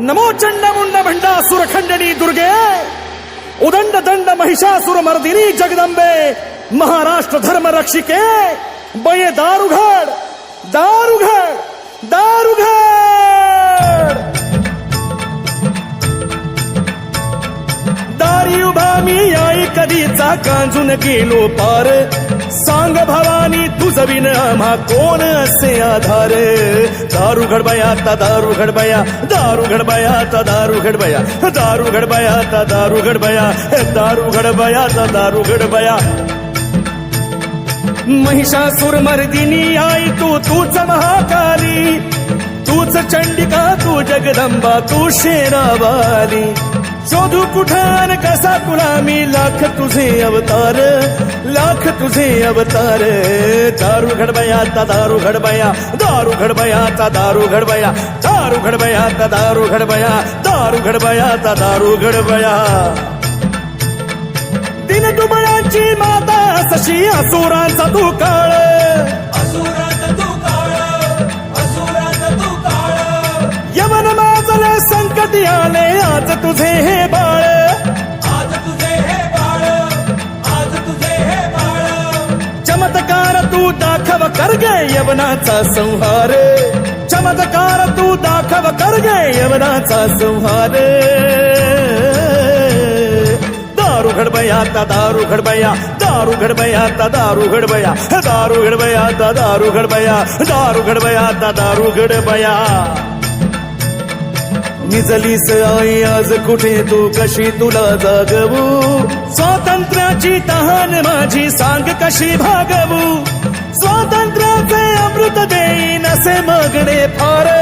नमो चंड मुंड भंडा सुरखंडनी दुर्गे उदंड दंड महिषासुर मर्दिनी जगदंबे महाराष्ट्र धर्म रक्षिके बये दारुघड दारुघड दारुघड दारी उभा मी आई कधीचा कांजून गेलो पार सांग भवानी तुझ विन आम्हा कोण असे आधार? दारू घडबया आता दारू घडबया दारू घडबया आता दारू घडबया दारू घडबया आता दारू घडबया दारू घडबया आता दारू घडबया. महिषासुर मर्दिनी आई तू तूच महाकाली. तूच चंडिका तू जगदंबा तू शेरावाली. शोधू कुठान कसा तुला मी लाख तुझे अवतार लाख तुझे अवतार. दारू घडबया ता दारू घडबया दारू घडबया ता दारू घडबया दारू घडबया ता दारू घडबया दारू घडबया ता दारू घडबया दिन दुबळाची माता सशी असुराचा तू काळ यवन माजले संकट आले आज तुझे हे बाळ. आज तुझे हे बाळ आज तुझे हे बाळ. चमत्कार तू दाखव कर गे यवनाचा संहार. चमत्कार तू दाखव कर गे यवनाचा संहार. दारू घडबया ता दारू घडबया. दारू घडबया ता दारू घडबया. दारू घडबया ता दारू घडबया. दारू घडबया ता दारू घडबया. निजलीस आई आज कुठे तू? कशी तुला जागवू? स्वातंत्र्याची तहान माझी सांग कशी भागवू? स्वातंत्र्याचे अमृत देईन असे मागणे फार